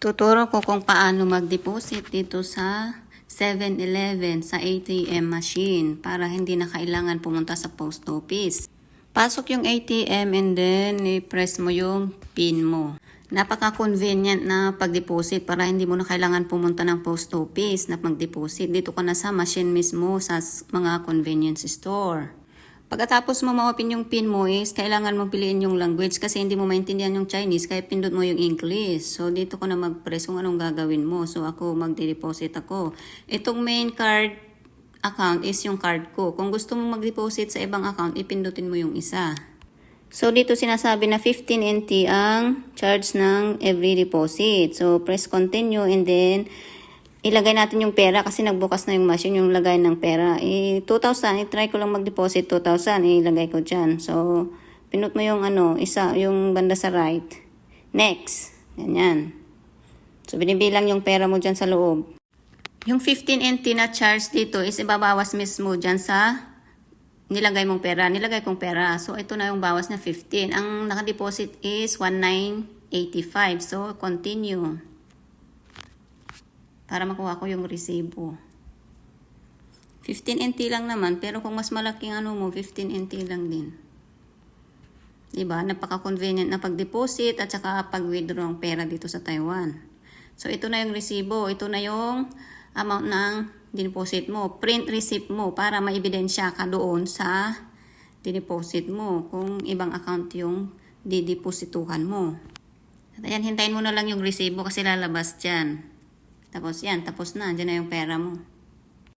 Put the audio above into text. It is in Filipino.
Tuturo ko kung paano mag-deposit dito sa 7-Eleven sa ATM machine para hindi na kailangan pumunta sa post office. Pasok yung ATM and then i-press mo yung PIN mo. Napaka-convenient na pag-deposit para hindi mo na kailangan pumunta ng post office na mag-deposit. Dito ka na sa machine mismo sa mga convenience store. Pagkatapos mo ma-open yung PIN mo is kailangan mo piliin yung language kasi hindi mo maintindihan yung Chinese kaya pindot mo yung English. So dito ko na mag-press kung anong gagawin mo. So ako magde-deposit ako. Itong main card account is yung card ko. Kung gusto mo mag-deposit sa ibang account, ipindutin mo yung isa. So dito sinasabi na 15 NT ang charge ng every deposit. So press continue and then ilagay natin yung pera kasi nagbukas na yung machine yung lagay ng pera. Eh, 2,000, i-try ko lang mag-deposit 2,000, ilagay ko dyan. So, pinut mo yung ano, isa, yung banda sa right. Next. Ganyan. So, binibilang yung pera mo dyan sa loob. Yung 15 NT na charge dito is ibabawas mismo dyan sa nilagay mong pera. Nilagay kong pera. So, ito na yung bawas na 15. Ang nakadeposit is 1985. So, continue para makuha ko yung resibo. 15 NT lang naman, pero kung mas malaking ano mo, 15 NT lang din. Diba? Napaka-convenient na pag-deposit at saka pag-withdraw ng pera dito sa Taiwan. So, ito na yung resibo. Ito na yung amount ng dineposit mo. Print receipt mo para maibidensya ka doon sa dineposit mo kung ibang account yung dideposituhan mo. At ayan, hintayin mo na lang yung resibo kasi lalabas dyan. Tapos yan, tapos na. Diyan na yung pera mo.